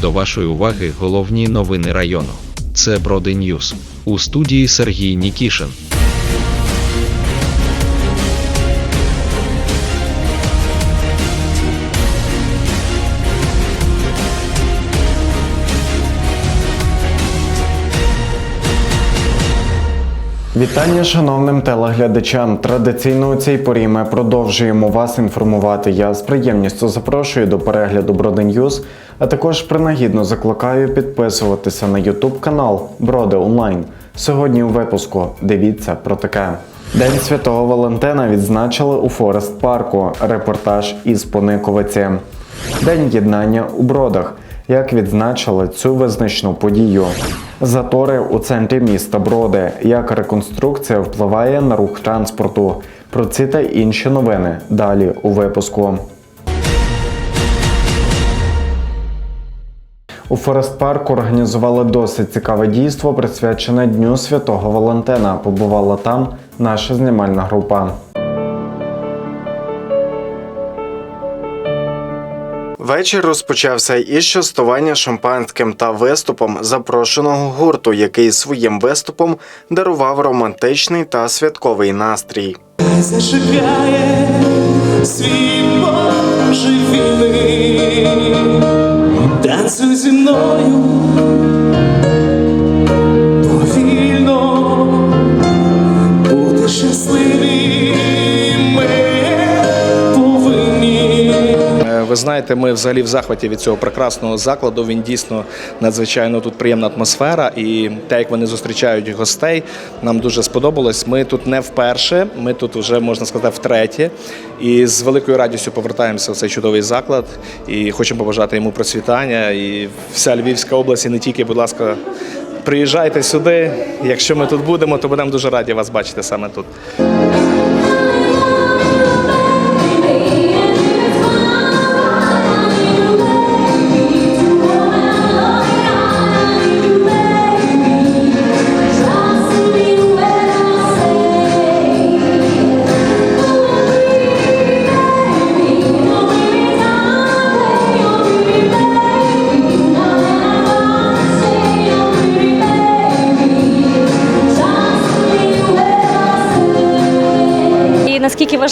До вашої уваги головні новини району. Це Броди Ньюс. У студії Сергій Нікішин. Вітання шановним телеглядачам. Традиційно у цій порі ми продовжуємо вас інформувати. Я з приємністю запрошую до перегляду Броди Ньюз, а також принагідно закликаю підписуватися на YouTube канал Броди Онлайн. Сьогодні у випуску дивіться про таке. День Святого Валентина відзначили у Форест парку. Репортаж із Пониковиці. День єднання у бродах. Як відзначили цю визначну подію? Затори у центрі міста Броди. Як реконструкція впливає на рух транспорту? Про ці та інші новини далі у випуску. У Форест Парку організували досить цікаве дійство, присвячене Дню Святого Валентина. Побувала там наша знімальна група. Вечір розпочався із частування шампанським та виступом запрошеного гурту, який своїм виступом дарував романтичний та святковий настрій. зажигає свій божевільний. Зі знаєте, ми взагалі в захваті від цього прекрасного закладу. Він дійсно надзвичайно тут приємна атмосфера, і те, як вони зустрічають гостей, нам дуже сподобалось. Ми тут не вперше, ми тут вже можна сказати втретє. І з великою радістю повертаємося в цей чудовий заклад. І хочемо побажати йому процвітання. І вся Львівська область, і не тільки, будь ласка. Приїжджайте сюди. Якщо ми тут будемо, то будемо дуже раді вас бачити саме тут.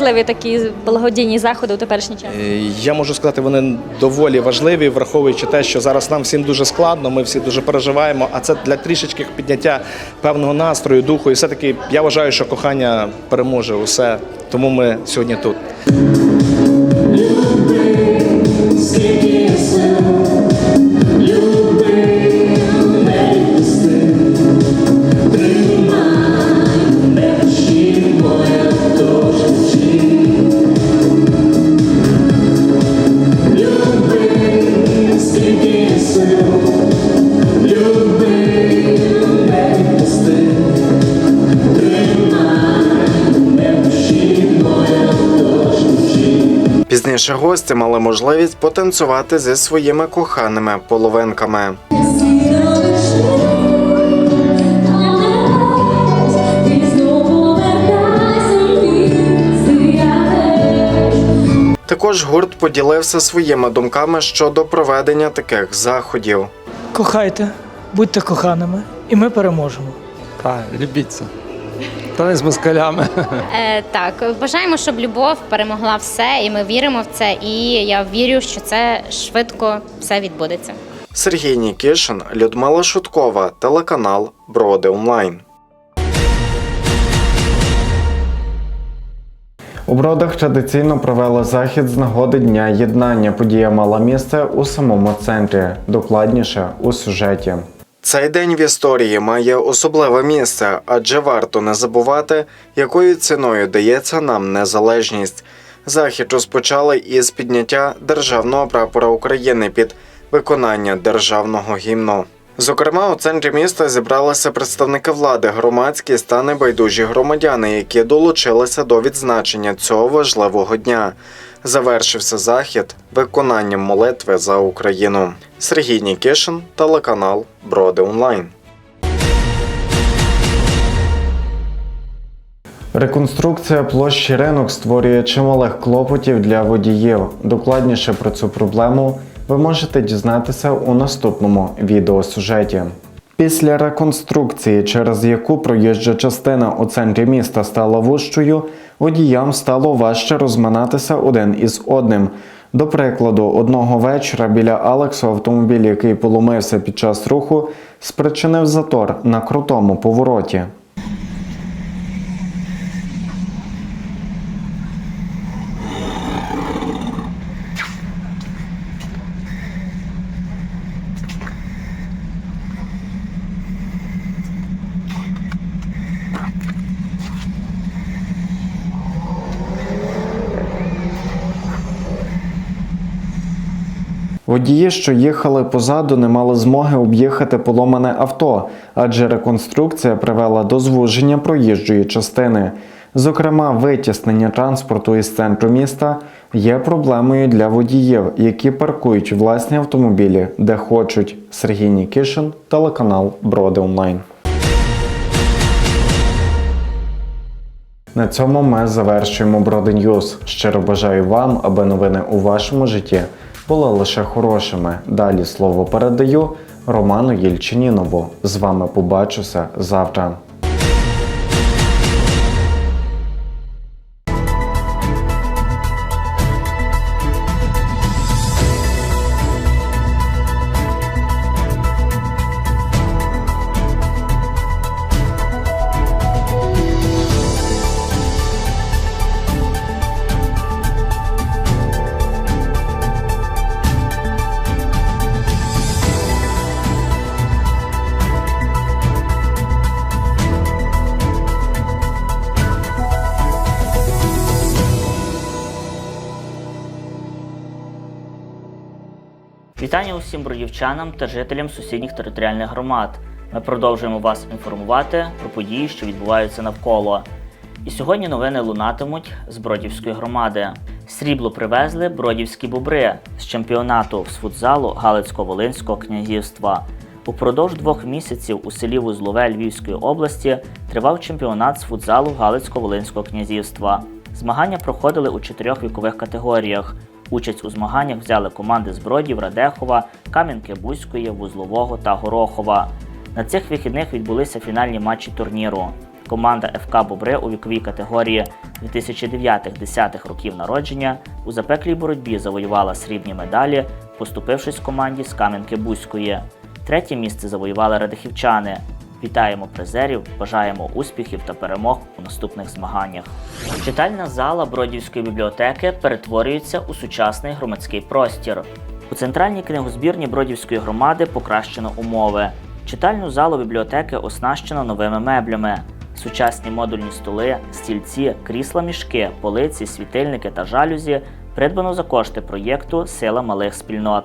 Важливі такі благодійні заходи у теперішній час? Е, Я можу сказати, вони доволі важливі, враховуючи те, що зараз нам всім дуже складно, ми всі дуже переживаємо. А це для трішечки підняття певного настрою, духу. І все-таки я вважаю, що кохання переможе усе. Тому ми сьогодні тут. Пізніше гості мали можливість потанцювати зі своїми коханими половинками. Також гурт поділився своїми думками щодо проведення таких заходів. Кохайте, будьте коханими, і ми переможемо. Так, любіться. Та не з москалями. Е, так, бажаємо, щоб любов перемогла все, і ми віримо в це. І я вірю, що це швидко все відбудеться. Сергій Нікішин, Людмила Шуткова, телеканал Броди Онлайн. У Бродах традиційно провели захід з нагоди Дня єднання. Подія мала місце у самому центрі, докладніше у сюжеті. Цей день в історії має особливе місце, адже варто не забувати, якою ціною дається нам незалежність. Захід розпочали із підняття державного прапора України під виконання державного гімну. Зокрема, у центрі міста зібралися представники влади, громадськість та небайдужі громадяни, які долучилися до відзначення цього важливого дня. Завершився захід виконанням молитви за Україну. Сергій Нікішин, телеканал Броди Онлайн. Реконструкція площі ринок створює чималих клопотів для водіїв. Докладніше про цю проблему ви можете дізнатися у наступному відеосюжеті. Після реконструкції, через яку проїжджа частина у центрі міста стала вущою, водіям стало важче розминатися один із одним. До прикладу, одного вечора біля Алексу автомобіль, який поломився під час руху, спричинив затор на крутому повороті. Водії, що їхали позаду, не мали змоги об'їхати поломане авто, адже реконструкція привела до звуження проїжджої частини. Зокрема, витіснення транспорту із центру міста є проблемою для водіїв, які паркують власні автомобілі, де хочуть. Сергій Нікішин, телеканал Броди Онлайн. На цьому ми завершуємо Броди Ньюз. Щиро бажаю вам, аби новини у вашому житті були лише хорошими. Далі слово передаю Роману Єльчинінову. З вами побачуся завтра. Вітання усім бродівчанам та жителям сусідніх територіальних громад. Ми продовжуємо вас інформувати про події, що відбуваються навколо. І сьогодні новини лунатимуть з Бродівської громади. Срібло привезли бродівські бобри з чемпіонату з футзалу Галицько-Волинського князівства. Упродовж двох місяців у селі Вузлове Львівської області тривав чемпіонат з футзалу Галицько-Волинського князівства. Змагання проходили у чотирьох вікових категоріях. Участь у змаганнях взяли команди з Бродів, Радехова, Кам'янки-Бузької, Вузлового та Горохова. На цих вихідних відбулися фінальні матчі турніру. Команда ФК Бобри у віковій категорії 2009-10 років народження у запеклій боротьбі завоювала срібні медалі, поступившись команді з Кам'янки-Бузької. Третє місце завоювали радихівчани. Вітаємо призерів, бажаємо успіхів та перемог у наступних змаганнях. Читальна зала Бродівської бібліотеки перетворюється у сучасний громадський простір. У центральній книгозбірні Бродівської громади покращено умови. Читальну залу бібліотеки оснащено новими меблями. Сучасні модульні столи, стільці, крісла мішки, полиці, світильники та жалюзі придбано за кошти проєкту Сила малих спільнот.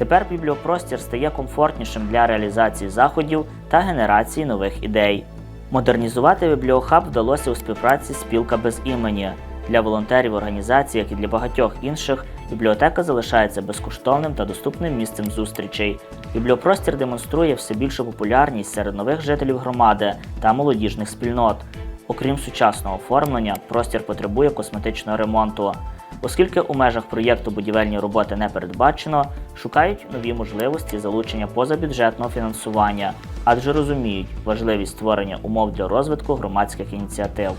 Тепер бібліопростір стає комфортнішим для реалізації заходів та генерації нових ідей. Модернізувати бібліохаб вдалося у співпраці спілка без імені. Для волонтерів організації, як і для багатьох інших, бібліотека залишається безкоштовним та доступним місцем зустрічей. Бібліопростір демонструє все більшу популярність серед нових жителів громади та молодіжних спільнот. Окрім сучасного оформлення, простір потребує косметичного ремонту. Оскільки у межах проєкту будівельні роботи не передбачено, шукають нові можливості залучення позабюджетного фінансування, адже розуміють важливість створення умов для розвитку громадських ініціатив.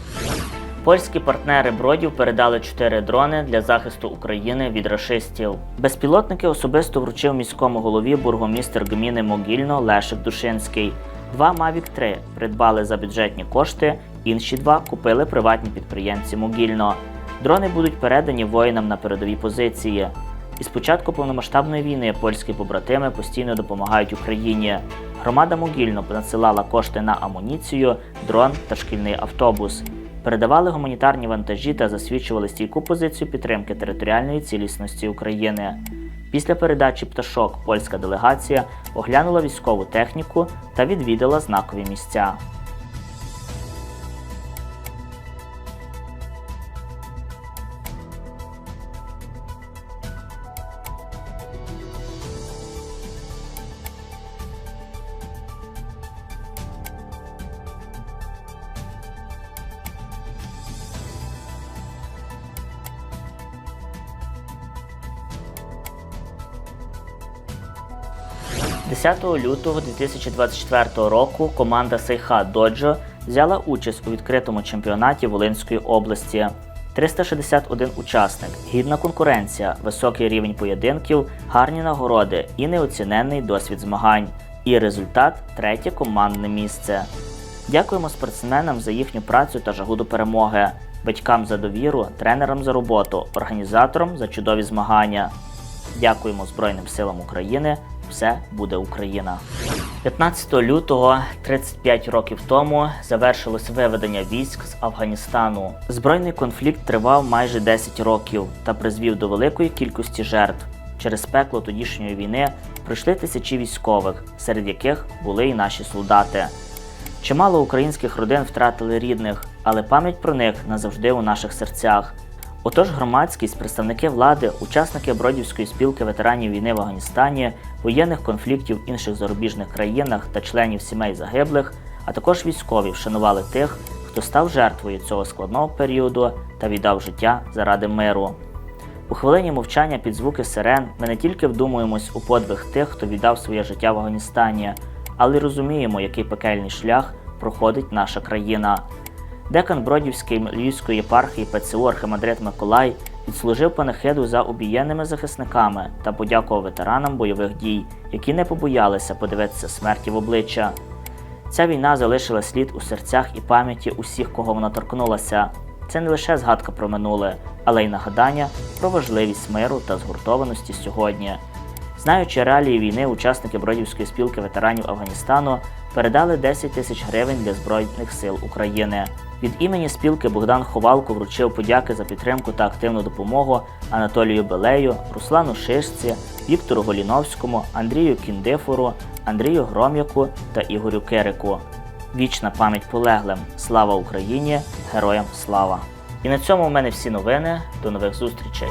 Польські партнери бродів передали чотири дрони для захисту України від рашистів. Безпілотники особисто вручив міському голові бургомістр гміни Могільно Лешик Душинський. Два Mavic 3 придбали за бюджетні кошти, інші два купили приватні підприємці Могільно. Дрони будуть передані воїнам на передові позиції. Із початку повномасштабної війни польські побратими постійно допомагають Україні. Громада Могільно надсилала кошти на амуніцію, дрон та шкільний автобус. Передавали гуманітарні вантажі та засвідчували стійку позицію підтримки територіальної цілісності України. Після передачі пташок польська делегація оглянула військову техніку та відвідала знакові місця. 10 лютого 2024 року команда Сейха Доджо взяла участь у відкритому чемпіонаті Волинської області. 361 учасник, гідна конкуренція, високий рівень поєдинків, гарні нагороди і неоціненний досвід змагань. І результат третє командне місце. Дякуємо спортсменам за їхню працю та жагу до перемоги, батькам за довіру, тренерам за роботу, організаторам за чудові змагання. Дякуємо Збройним силам України. Все буде Україна. 15 лютого, 35 років тому, завершилось виведення військ з Афганістану. Збройний конфлікт тривав майже 10 років та призвів до великої кількості жертв. Через пекло тодішньої війни пройшли тисячі військових, серед яких були і наші солдати. Чимало українських родин втратили рідних, але пам'ять про них назавжди у наших серцях. Отож, громадськість, представники влади, учасники Бродівської спілки ветеранів війни в Афганістані, воєнних конфліктів в інших зарубіжних країнах та членів сімей загиблих, а також військові вшанували тих, хто став жертвою цього складного періоду та віддав життя заради миру. У хвилині мовчання під звуки сирен ми не тільки вдумуємось у подвиг тих, хто віддав своє життя в Афганістані, але й розуміємо, який пекельний шлях проходить наша країна. Декан Бродівської Львівської єпархії ПЦУ Архимандрит Миколай відслужив панахиду за обієнними захисниками та подякував ветеранам бойових дій, які не побоялися подивитися смерті в обличчя. Ця війна залишила слід у серцях і пам'яті усіх, кого вона торкнулася. Це не лише згадка про минуле, але й нагадання про важливість миру та згуртованості сьогодні. Знаючи реалії війни, учасники Бродівської спілки ветеранів Афганістану передали 10 тисяч гривень для Збройних сил України. Від імені спілки Богдан Ховалко вручив подяки за підтримку та активну допомогу Анатолію Белею, Руслану Шишці, Віктору Голіновському, Андрію Кіндифору, Андрію Гром'яку та Ігорю Кирику. Вічна пам'ять полеглим. Слава Україні! Героям слава! І на цьому в мене всі новини. До нових зустрічей!